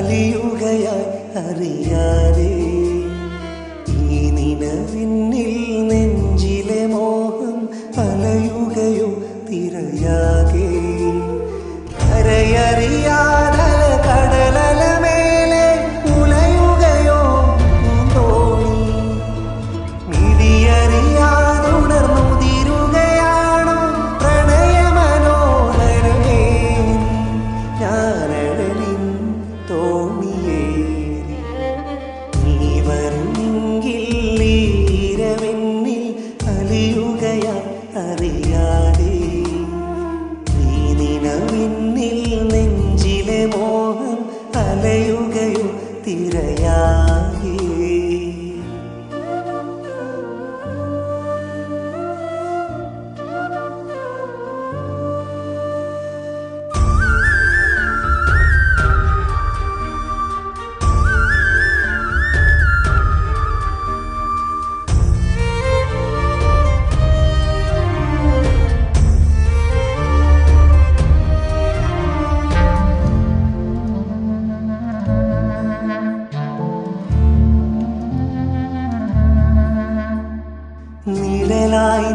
കലിയുകയായി അറിയാതെ ഈ നിലവിന്നിൽ നെഞ്ചിലെ മോഹം അലയുകയോ തിരയാകെ കരയറിയാതെ കടലല മേലെ ഉലയുകയോ തോണി മിഴിയറിയാതെ നിനവിന്നിൽ നെഞ്ചിലെ മോഹം അലയുകയോ തിരയാകെ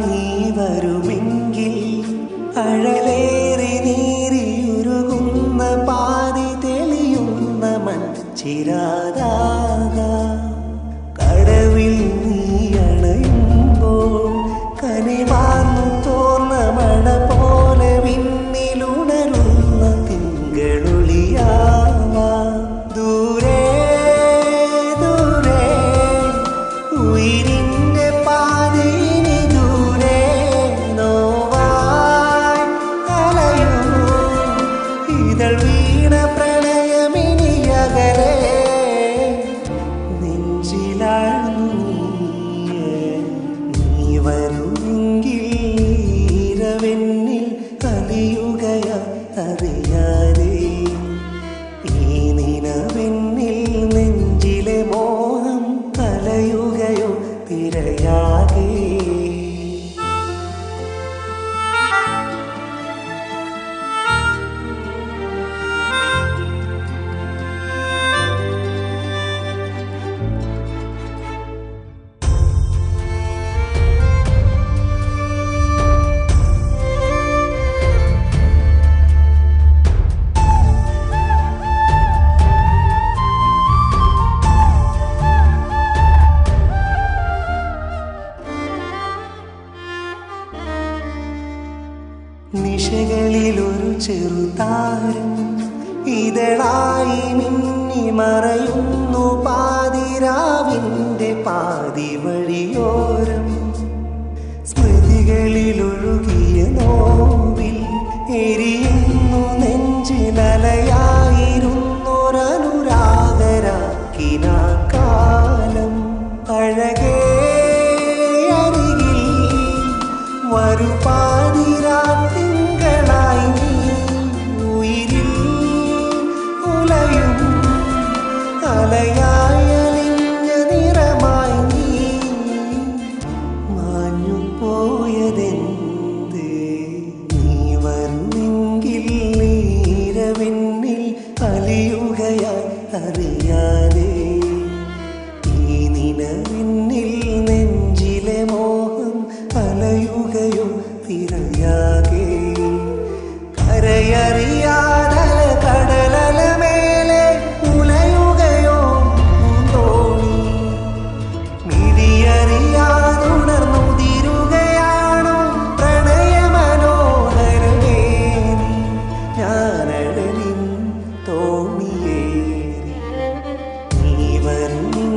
നീ വരുമെങ്കിൽ അഴലേറി estar no നിശകളിലൊരു ചെറുതാരം ഇതളായി മിന്നി മറയുന്നു പാതിരാവിന്റെ പാതി വഴിയോരം നിലവിന്നിൽ നെഞ്ചിലെ മോഹം തിരയാകെ. കരയറി quero ir.